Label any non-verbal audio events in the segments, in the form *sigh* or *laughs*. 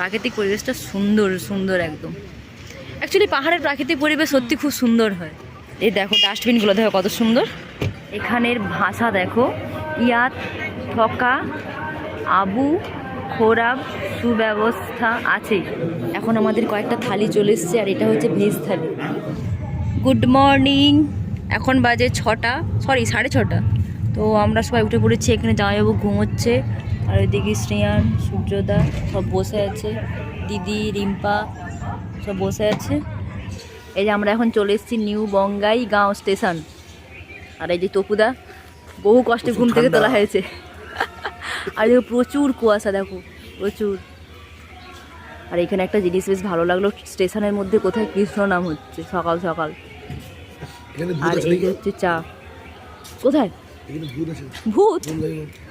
প্রাকৃতিক পরিবেশটা সুন্দর সুন্দর একদম। অ্যাকচুয়ালি পাহাড়ের প্রাকৃতিক পরিবেশ সত্যি খুব সুন্দর হয়। এই দেখো, ডাস্টবিনগুলো দেখো কত সুন্দর। এখানের ভাষা দেখো, ইয়াত, থকা, আবু, খোরাব, সুব্যবস্থা আছে। এখন আমাদের কয়েকটা থালি চলে এসছে, আর এটা হচ্ছে ভেজ থালি। গুড মর্নিং এখন বাজে ছটা সরি সাড়ে ছটা। তো আমরা সবাই উঠে পড়েছি, এখানে জামাইবাবু ঘুমোচ্ছে। আর ওইদিকে শ্রেয়ান সূর্যদা সব বসে আছে দিদি রিম্পা সব বসে আছে। এই যে আমরা এখন চলে এসেছি নিউ বঙ্গাই গাঁও স্টেশন। আর এই যে তপুদা বহু কষ্টে ঘুম থেকে তোলা হয়েছে। আর দেখো প্রচুর কুয়াশা দেখো প্রচুর। আর এখানে একটা জিনিস বেশ ভালো লাগল স্টেশনের মধ্যে কোথায় কৃষ্ণ নাম হচ্ছে সকাল সকাল। আর এই যে হচ্ছে চা। কোথায়? ভূত।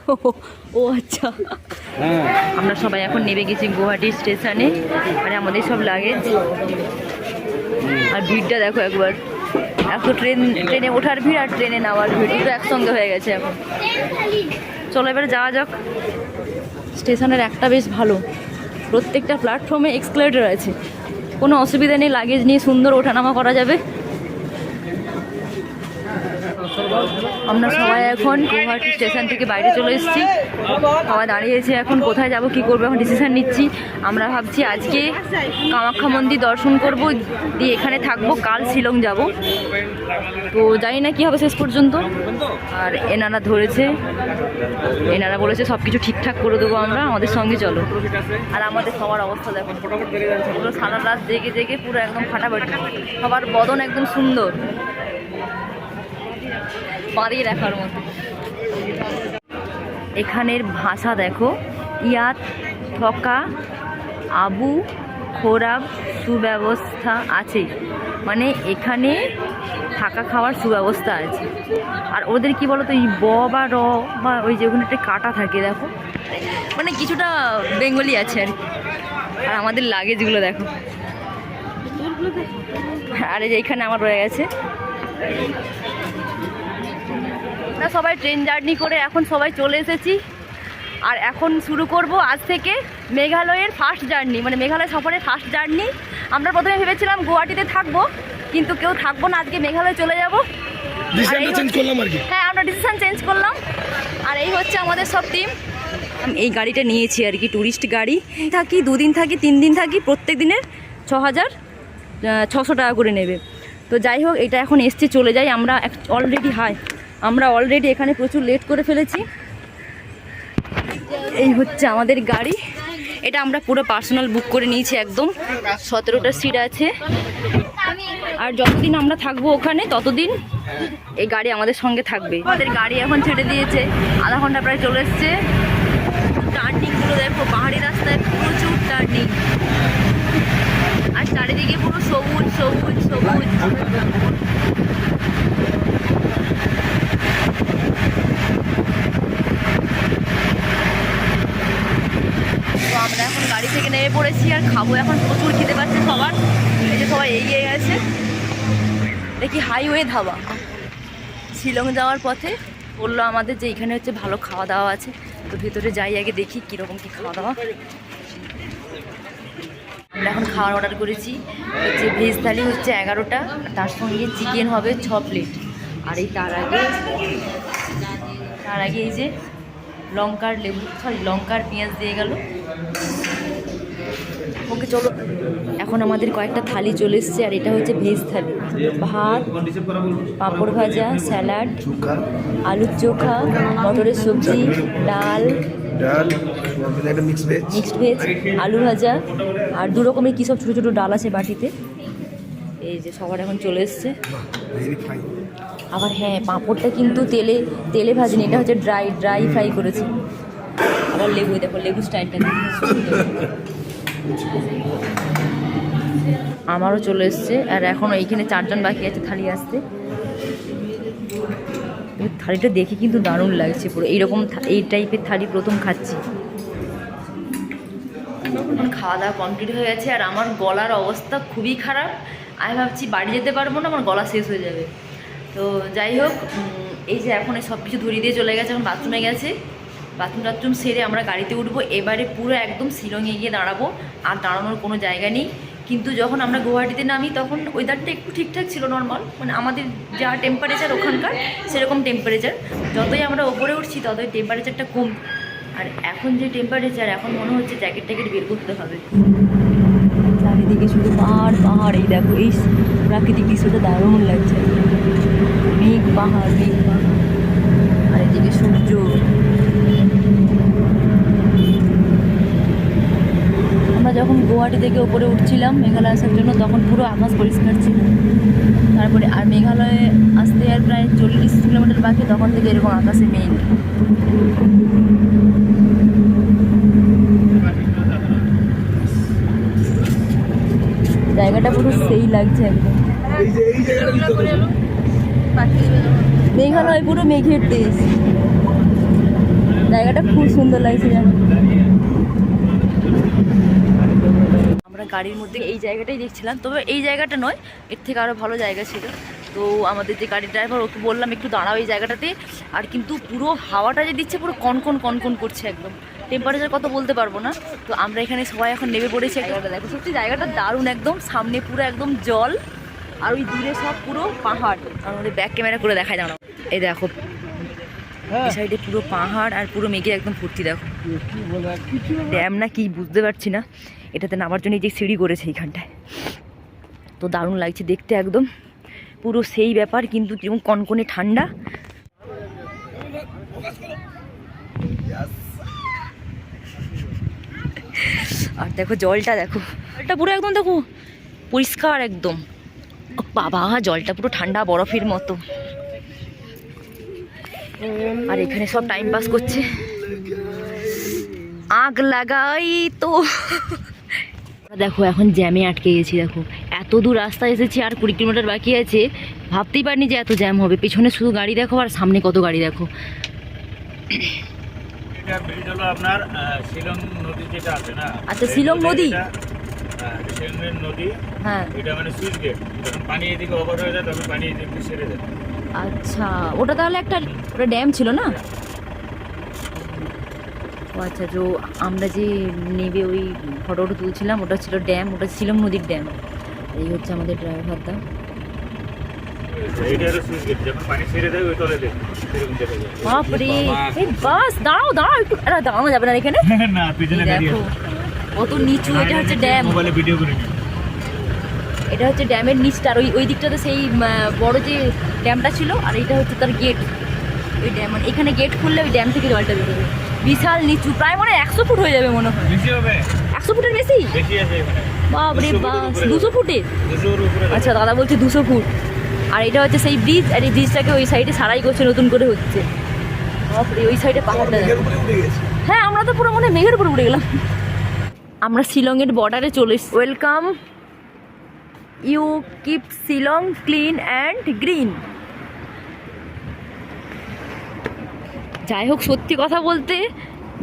*laughs* ও আচ্ছা। আমরা সবাই এখন নেমে গেছি গুয়াহাটি স্টেশনে। আর আমাদের সব লাগেজ। আর ভিড়টা দেখো একবার। এত ট্রেন ট্রেনে ওঠার ভিড় আর ট্রেনে নামার ভিড়। দুটো একসঙ্গে হয়ে গেছে এখন। চলো এবারে যাওয়া যাক। স্টেশনের একটা বেশ ভালো। প্রত্যেকটা প্ল্যাটফর্মে এক্সক্লেটার আছে কোনো অসুবিধা নেই লাগেজ নিয়ে সুন্দর ওঠানামা করা যাবে। আমরা সবাই এখন গুয়াহাটি স্টেশন থেকে বাইরে চলে এসেছি। সবাই দাঁড়িয়েছে এখন, কোথায় যাব, কি করব, এখন ডিসিশন নিচ্ছি। আমরা ভাবছি আজকে কামাখ্যা মন্দির দর্শন করব, দিয়ে এখানে থাকব, কাল শিলং যাব। তো জানি না কী হবে শেষ পর্যন্ত। আর এনারা ধরেছে, এনারা বলেছে সব কিছু ঠিকঠাক করে দেবো আমরা, আমাদের সঙ্গে চলো। আর আমাদের সবার অবস্থা দেখো, পুরো সারা রাত জেগে জেগে পুরো একদম ফাটাফাটি। সবার বদন একদম সুন্দর। বাঁধিয়ে রাখার মতো। এখানের ভাষা দেখো, ইয়াত থকা আবু খোরাব সুব্যবস্থা আছে। মানে এখানে থাকা খাওয়ার সুব্যবস্থা আছে। আর ওদের কি বলতো, এই ব বা র বা ওই যে ওখানে একটা কাটা থাকে, দেখো। মানে কিছুটা বেঙ্গলি আছে আর। আর আমাদের লাগেজগুলো দেখো। আর যে এখানে আমার রয়ে গেছে। আমরা সবাই ট্রেন জার্নি করে এখন সবাই চলে এসেছি। আর এখন শুরু করব আজ থেকে মেঘালয়ের ফার্স্ট জার্নি মানে মেঘালয় সফরের ফার্স্ট জার্নি। আমরা প্রথমে ভেবেছিলাম গুয়াহাটিতে থাকব কিন্তু কেউ থাকব না আজকে মেঘালয় চলে যাব। হ্যাঁ আমরা ডিসিশন চেঞ্জ করলাম। আর এই হচ্ছে আমাদের সব টিম আমি এই গাড়িটা নিয়েছি আর কি ট্যুরিস্ট গাড়ি। থাকি দুদিন থাকি তিন দিন থাকি প্রত্যেক দিনের ছ হাজার ছশো টাকা করে নেবে। তো যাই হোক এটা এখন এসছে চলে যাই। আমরা অলরেডি হাই আমরা অলরেডি এখানে প্রচুর লেট করে ফেলেছি। এই হচ্ছে আমাদের গাড়ি। এটা আমরা পুরো পার্সোনাল বুক করে নিয়েছি একদম। সতেরোটা সিট আছে। আর যতদিন আমরা থাকব ওখানে, ততদিন এই গাড়ি আমাদের সঙ্গে থাকবে। আমাদের গাড়ি এখন ছেড়ে দিয়েছে। আধা ঘণ্টা প্রায় চলে এসছে। টার্নিংগুলো দেখো, পাহাড়ি রাস্তায় প্রচুর টার্নিং আর চারিদিকে পুরো সবুজ সবুজ সবুজ। আমরা এখন গাড়ি থেকে নেমে পড়েছি আর খাব এখন। প্রচুর খেতে সবাই এগিয়ে গেছে। দেখি হাইওয়ে ধাবা। শিলং যাওয়ার পথে বলল আমাদের যে এখানে হচ্ছে ভালো খাওয়া দাওয়া আছে। তো ভেতরে যাই আগে দেখি কীরকম কী খাওয়া দাওয়া। আমরা এখন খাওয়ার অর্ডার করেছি। হচ্ছে ভেজ থালি হচ্ছে এগারোটা। তার সঙ্গে চিকেন হবে ছ প্লেট আর এই তার আগে তার আগে এই যে লঙ্কার লেবু সরি লঙ্কার পেঁয়াজ দিয়ে গেল। ওকে, চলো। এখন আমাদের কয়েকটা থালি চলে এসছে, আর এটা হচ্ছে ভেজ থালি। ভাত, পাঁপড় ভাজা, স্যালাড, আলুর চোখা, মটরের সবজি, ডাল। মিক্সড ভেজ, আলু ভাজা, আর দু রকমের কী সব ছোটো ছোটো ডাল আছে বাটিতে। এই যে সবার এখন চলে এসছে। আবার হ্যাঁ পাঁপড়টা কিন্তু তেলে তেলে ভাজিনি, এটা হচ্ছে ড্রাই ড্রাই ফ্রাই করেছি। আবার লেবু, দেখো লেবু স্টাইলটা আমারও চলে এসছে, আর এখন এইখানে চারজন বাকি আছে থালি আসতে। থালিটা দেখে কিন্তু দারুণ লাগছে পুরো, এইরকম এই টাইপের থালি প্রথম খাচ্ছি। খাওয়া দাওয়া কমপ্লিট হয়ে গেছে, আর আমার গলার অবস্থা খুবই খারাপ। আমি ভাবছি বাড়ি যেতে পারব না, আমার গলা শেষ হয়ে যাবে। তো যাই হোক এই যে এখন সব কিছু ধরিয়ে দিয়ে চলে গেছে, এখন বাথরুমে গেছে। বাথরুম টাথরুম সেরে আমরা গাড়িতে উঠবো। এবারে পুরো একদম শিলংয়ে গিয়ে দাঁড়াবো, আর দাঁড়ানোর কোনো জায়গা নেই। কিন্তু যখন আমরা গুয়াহাটিতে নামি, তখন ওয়েদারটা একটু ঠিকঠাক ছিল নর্মাল মানে আমাদের যা টেম্পারেচার ওখানকার, সেরকম টেম্পারেচার যতই আমরা ওপরে উঠছি, ততই টেম্পারেচারটা কম। আর এখন যে টেম্পারেচার এখন মনে হচ্ছে জ্যাকেট ট্যাকেট বের করতে হবে। চারিদিকে শুধু পাহাড় পাহাড়। এই দেখো, এই প্রাকৃতিক দৃশ্যটা দারুণ লাগছে। মেঘ পাহাড়। মেঘ পাহাড় আর এদিকে সূর্য। আমরা যখন গুয়াহাটি থেকে ওপরে উঠছিলাম মেঘালয় আসার জন্য তখন পুরো আকাশ পরিষ্কার ছিল। তারপরে আর মেঘালয়ে আসতে আর প্রায় চল্লিশ কিলোমিটার বাকি তখন থেকে এরকম আকাশে মেঘ। জায়গাটা পুরো সেই লাগছে একদম। মেঘালয় পুরো মেঘের দেশ জায়গাটা খুব সুন্দর লাগছে জানো আমরা গাড়ির মধ্যে এই জায়গাটাই দেখছিলাম, তবে এই জায়গাটা নয়, এর থেকে আরও ভালো জায়গা ছিল। তো আমাদের যে গাড়ির ড্রাইভার ওকে বললাম, একটু দাঁড়াও এই জায়গাটাতে। আর কিন্তু পুরো হাওয়াটা যে দিচ্ছে, পুরো কনকন কনকন করছে একদম। টেম্পারেচার কত বলতে পারব না। তো আমরা এখানে সবাই এখন নেমে পড়েছি জায়গাটা দেখো, সত্যি জায়গাটা দারুণ একদম, সামনে পুরো একদম জল। আর ওই দূরে সব পুরো পাহাড়। আমাদের ব্যাক ক্যামেরা করে দেখায় জানো এই দেখো এই সাইডে পুরো পাহাড় আর পুরো মেঘে একদম ফুর্তি দেখো। ড্যাম না। কি বুঝতে পারছি না। এটাতে নামার জন্য যে সিঁড়ি করেছে এইখানটায়। তো দারুণ লাগছে দেখতে একদম। পুরো সেই ব্যাপার কিন্তু যেমন কনকনে ঠান্ডা। আর দেখো জলটা দেখো। জলটা পুরো একদম দেখো পরিষ্কার একদম। বাবা জলটা পুরো ঠান্ডা বরফের মতো। আর এখানে সব টাইম পাস করছে। আগ লাগাই তো। দেখো এখন জ্যামে আটকে গেছি দেখো। এত দূর রাস্তা এসেছি আর কুড়ি কিলোমিটার বাকি আছে। ভাবতেই পারিনি যে এত জ্যাম হবে। পেছনে শুধু গাড়ি দেখো আর সামনে কত গাড়ি দেখো। আচ্ছা, শিলং নদী? হ্যাঁ, নদী হ্যাঁ। এটা মানে সুইচ গেট। যখন পানি এদিকে ওভার হয়ে যায় তখন পানি এদিকে সেরে যায়। আচ্ছা ওটা তাহলে একটা ওটা ড্যাম ছিল না? ও আচ্ছা তো আমরা যে নেবে ওই ফটোটা তুলছিলাম ওটা ছিল ড্যাম ওটা শিলং নদীর ড্যাম। এই হচ্ছে আমাদের যায় বাপরে বাস দাঁড়াও দাঁড়াও একটু দাঁড়ানো যাবে না এখানে। *laughs* দেখো। কত নিচু এটা হচ্ছে ড্যাম মোবাইলে ভিডিও করে এটা হচ্ছে ড্যামের নিচটা আর ওই ওই দিকটাতে সেই বড় যে ড্যামটা ছিল আর এটা হচ্ছে তার গেট ওই ড্যাম মানে এখানে গেট খুললে ওই ড্যাম থেকে জলটা বেরোবে। বিশাল নিচু প্রায় মনে হয় একশো ফুট হয়ে যাবে মনে হয়। বেশি হবে? একশো ফুটের বেশি? বাপরে 200 বাস দুশো ফুটে। আচ্ছা দাদা বলছে দুশো ফুট। আর এটা হচ্ছে সেই ব্রিজ আর এই ব্রিজটাকে ওই সাইডে সারাই করছে নতুন করে হচ্ছে। বাপরে ওই সাইডে পাহাড়টা। হ্যাঁ আমরা তো পুরো মনে হয় মেঘের উপরে উঠে গেলাম। আমরা শিলংয়ের বর্ডারে চলে এসেছি। Welcome you keep Shillong clean and green যাই হোক সত্যি কথা বলতে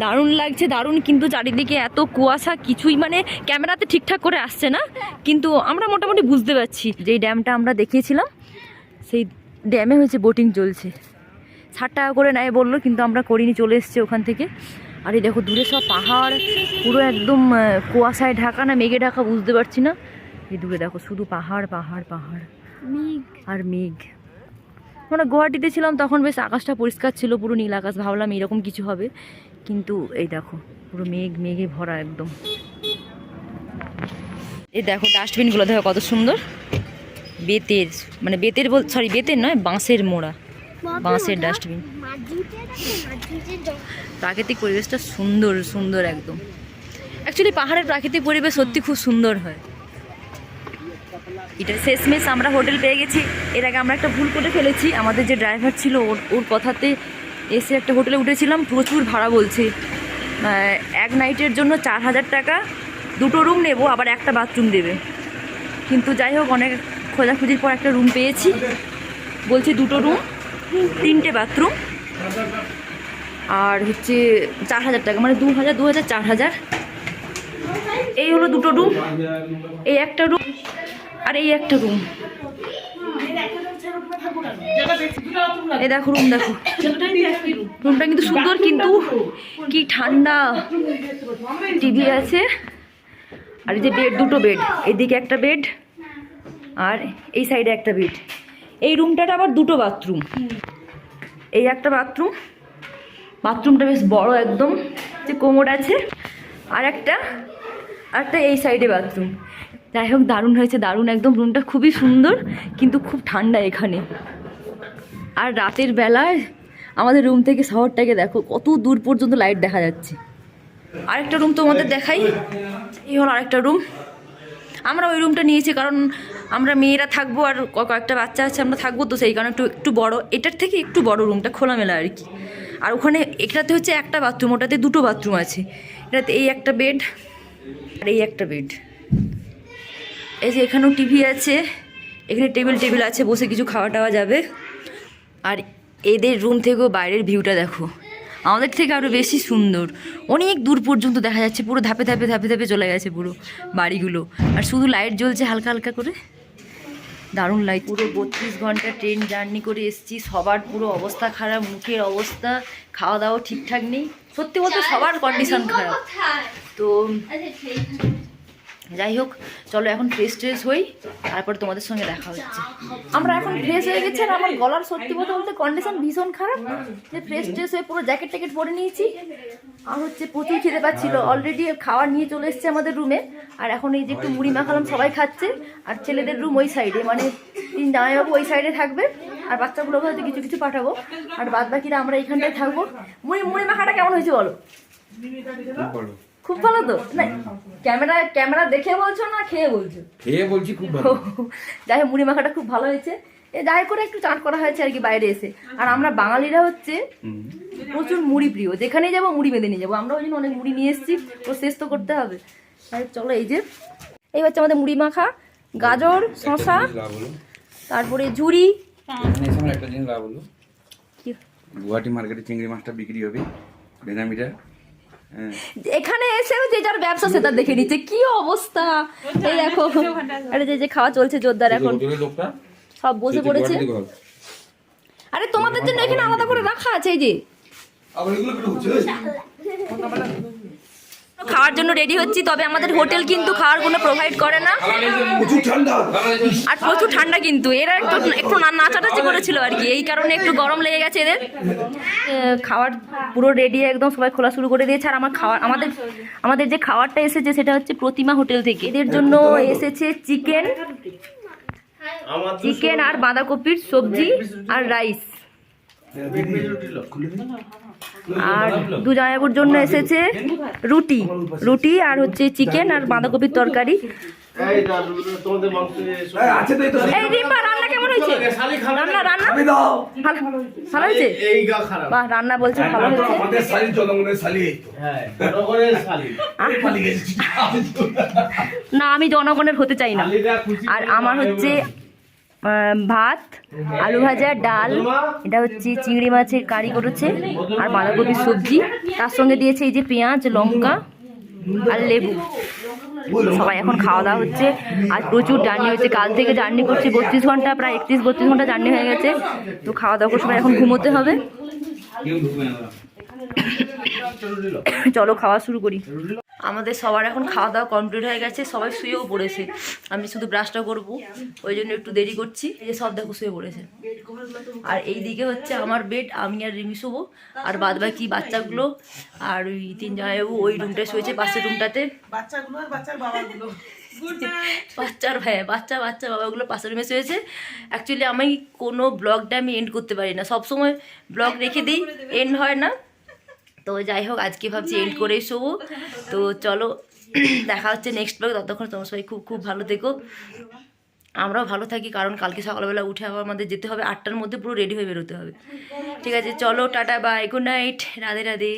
দারুণ লাগছে দারুণ কিন্তু চারিদিকে এত কুয়াশা কিছুই মানে ক্যামেরাতে ঠিকঠাক করে আসছে না কিন্তু আমরা মোটামুটি বুঝতে পারছি। যে ড্যামটা আমরা দেখিয়েছিলাম সেই ড্যামে হয়েছে বোটিং চলছে। ষাট টাকা করে নেয় বলল কিন্তু আমরা করিনি চলে এসেছি ওখান থেকে। আর এই দেখো দূরে সব পাহাড় পুরো একদম কুয়াশায় ঢাকা না মেঘে ঢাকা বুঝতে পারছি না। এই দূরে দেখো শুধু পাহাড় পাহাড় পাহাড়। মেঘ। আর মেঘ। মানে গুয়াহাটিতে ছিলাম তখন বেশ আকাশটা পরিষ্কার ছিল পুরো নীল আকাশ। ভাবলাম এরকম কিছু হবে। কিন্তু এই দেখো পুরো মেঘ মেঘে ভরা একদম। এই দেখো ডাস্টবিনগুলো দেখো কত সুন্দর। বেতের মানে বেতের বল সরি বেতের নয় বাঁশের মোড়া। বাঁশের ডাস্টবিন। প্রাকৃতিক পরিবেশটা সুন্দর সুন্দর একদম। অ্যাকচুয়ালি পাহাড়ের প্রাকৃতিক পরিবেশ সত্যি খুব সুন্দর হয়। এটা শেষমেশ আমরা হোটেল পেয়ে গেছি। এর আগে আমরা একটা ভুল করে ফেলেছি। আমাদের যে ড্রাইভার ছিল, ওর ওর কথাতে এসে একটা হোটেলে উঠেছিলাম। প্রচুর ভাড়া বলছে। এক নাইটের জন্য চার হাজার টাকা। দুটো রুম নেব, আবার একটা বাথরুম দেবে। কিন্তু যাই হোক, অনেক খোঁজাখুঁজির পর একটা রুম পেয়েছি। বলছে দুটো রুম, তিনটে বাথরুম। আর হচ্ছে চার হাজার টাকা মানে দু হাজার দু হাজার চার হাজার। এই হলো দুটো রুম এই একটা রুম আর এই একটা রুম এই দেখো রুম দেখো। রুমটা কিন্তু সুন্দর, কিন্তু কি ঠান্ডা। টিভি আছে, আর এই যে বেড দুটো বেড এদিকে একটা বেড আর এই সাইডে একটা বেড এই রুমটাটা আবার দুটো বাথরুম এই একটা বাথরুম বাথরুমটা বেশ বড় একদম, যে কোমর আছে। আর একটা আর একটা এই সাইডে বাথরুম যাই হোক, দারুণ হয়েছে, দারুণ একদম। রুমটা খুবই সুন্দর, কিন্তু খুব ঠান্ডা এখানে। আর রাতের বেলায় আমাদের রুম থেকে শহরটাকে দেখো, কত দূর পর্যন্ত লাইট দেখা যাচ্ছে। আরেকটা রুম তোমাদের দেখাই। এই হলো আরেকটা রুম আমরা ওই রুমটা নিয়েছি কারণ আমরা মেয়েরা থাকব আর কয়েকটা বাচ্চা আছে, আমরা থাকব তো সেই কারণে একটু একটু বড়, এটার থেকে একটু বড় রুমটা খোলামেলা আর কি। আর ওখানে এটাতে হচ্ছে একটা বাথরুম ওটাতে দুটো বাথরুম আছে। এটাতে এই একটা বেড আর এই একটা বেড এই যে এখানেও টিভি আছে, এখানে টেবিল টেবিল আছে, বসে কিছু খাওয়া টাওয়া যাবে। আর এদের রুম থেকেও বাইরের ভিউটা দেখো। আমাদের থেকে আরও বেশি সুন্দর। অনেক দূর পর্যন্ত দেখা যাচ্ছে, পুরো ধাপে ধাপে ধাপে ধাপে চলে গেছে পুরো বাড়িগুলো। আর শুধু লাইট জ্বলছে হালকা হালকা করে। দারুণ লাইট পুরো বত্রিশ ঘণ্টা ট্রেন জার্নি করে এসছি সবার পুরো অবস্থা খারাপ মুখের অবস্থা খাওয়া দাওয়া ঠিকঠাক নেই। সত্যি বলতে সবার কন্ডিশন খারাপ। তো যাই হোক, চলো এখন ফ্রেশ ট্রেস হই, তারপর তোমাদের সঙ্গে দেখা হচ্ছে। আমরা এখন ফ্রেশ হয়ে গেছি আর আমার গলার সত্যি কথা বলতে কন্ডিশন ভীষণ খারাপ। যে ফ্রেশ ট্রেশ হয়ে পুরো জ্যাকেট ট্যাকেট পরে নিয়েছি। আর হচ্ছে প্রচুর খেতে পাচ্ছিল। অলরেডি খাবার নিয়ে চলে এসেছে আমাদের রুমে আর এখন এই যে একটু মুড়ি মাখালাম, সবাই খাচ্ছে। আর ছেলেদের রুম ওই সাইডে মানে তিন জামাইবাবু ওই সাইডে থাকবে। আর বাচ্চাগুলোকে হয়তো কিছু কিছু পাঠাবো। আর বাদ বাকিরা আমরা এইখানটায় থাকব। মুড়ি মুড়ি মাখাটা কেমন হয়েছে বলো? খুব ভালো তো? না ক্যামেরা ক্যামেরা দেখে বলছো না খেয়ে বলছো? খেয়ে বলছি খুব ভালো। যাই হোক মুড়ি মাখাটা খুব ভালো হয়েছে। এ যাই করে একটু চাট করা হয়েছে আর কি বাইরে এসে। আর আমরা বাঙালিরা হচ্ছে প্রচুর মুড়ি প্রিয়। যেখানেই যাব মুড়ি বেঁধে নিয়ে যাব। আমরা ওই জন্য অনেক মুড়ি নিয়ে এসেছি। তো শেষ তো করতে হবে। চলো এই যে এই হচ্ছে আমাদের মুড়ি মাখা। গাজর শশা তারপরে ঝুড়ি একটা জিনিস লাভ হলো গুয়াহাটি মার্কেটে চিংড়ি মাছটা বিক্রি হবে। বেনামিটা। এখানে এসেও যে যার ব্যবসা সেটা দেখে নিচ্ছে। কি অবস্থা? এই দেখো। আরে যে যে খাওয়া চলছে জোরদার এখন। সব বসে পড়েছে। আরে তোমাদের জন্য এখানে আলাদা করে রাখা আছে এই যে আবার এগুলো কেটে হচ্ছে খাওয়ার জন্য রেডি হচ্ছি তবে আমাদের হোটেল কিন্তু খাওয়ার কোনো প্রোভাইড করে না। আর প্রচুর ঠান্ডা কিন্তু। এরা একটু একটু না- নাচাটাচি করেছিল আর কি। এই কারণে একটু গরম লেগে গেছে এদের। খাওয়ার পুরো রেডি একদম সবাই খোলা শুরু করে দিয়েছে। আর আমার খাওয়ার আমাদের আমাদের যে খাবারটা এসেছে সেটা হচ্ছে প্রতিমা হোটেল থেকে। এদের জন্য এসেছে চিকেন চিকেন আর বাঁধাকপির সবজি আর রাইস। আর দু জামাইবাবুর জন্য এসেছে রুটি রুটি আর হচ্ছে চিকেন আর বাঁধাকপির তরকারি। আছে এই রিম্পা রান্না কেমন হয়েছে? রান্না রান্না? আমি ভালো হয়েছে? বাহ রান্না বলছে হয়েছে। হ্যাঁ না আমি জনগণের হতে চাই না। আর আমার হচ্ছে ভাত আলু ভাজা ডাল এটা হচ্ছে চিংড়ি মাছের কারি করেছে আর বাঁধাকপির সবজি। তার সঙ্গে দিয়েছে এই যে পেঁয়াজ লঙ্কা আর লেবু। সবাই এখন খাওয়া দাওয়া হচ্ছে। আর প্রচুর জার্নি হচ্ছে কাল থেকে জার্নি করছি বত্রিশ ঘণ্টা প্রায় একত্রিশ বত্রিশ ঘণ্টা জার্নি হয়ে গেছে। তো খাওয়া দাওয়া করে সবাই এখন ঘুমোতে হবে। চলো খাওয়া শুরু করি। আমাদের সবার এখন খাওয়া দাওয়া কমপ্লিট হয়ে গেছে সবাই শুয়েও পড়েছে। আমি শুধু ব্রাশটা করব ওই জন্য একটু দেরি করছি এই যে সব দেখো শুয়ে পড়েছে। আর এই দিকে হচ্ছে আমার বেড আমি আর রিমি শোবো আর বাদ বাকি বাচ্চাগুলো আর ওই তিন জামাইবাবু ওই রুমটায় শুয়েছে পাশের রুমটাতে বাচ্চাগুলো আর বাচ্চার বাবাগুলো। বাচ্চার হ্যাঁ বাচ্চা বাচ্চা বাবাগুলো পাশের রুমে শুয়েছে। অ্যাকচুয়ালি আমি কোনো ব্লগটা আমি এন্ড করতে পারি না। সবসময় ব্লগ রেখে দিই এন্ড হয় না। তো যাই হোক আজকে ভাবছি এন্ড করেই শোবো। তো চলো *clears throat* দেখা হচ্ছে নেক্সট ব্লগ ততক্ষণ তোমার সবাই খুব খুব ভালো থেকো। আমরাও ভালো থাকি কারণ কালকে সকালবেলা উঠে আবার আমাদের যেতে হবে। আটটার মধ্যে পুরো রেডি হয়ে বেরোতে হবে। ঠিক আছে চলো tata bye good night Radhe Radhe.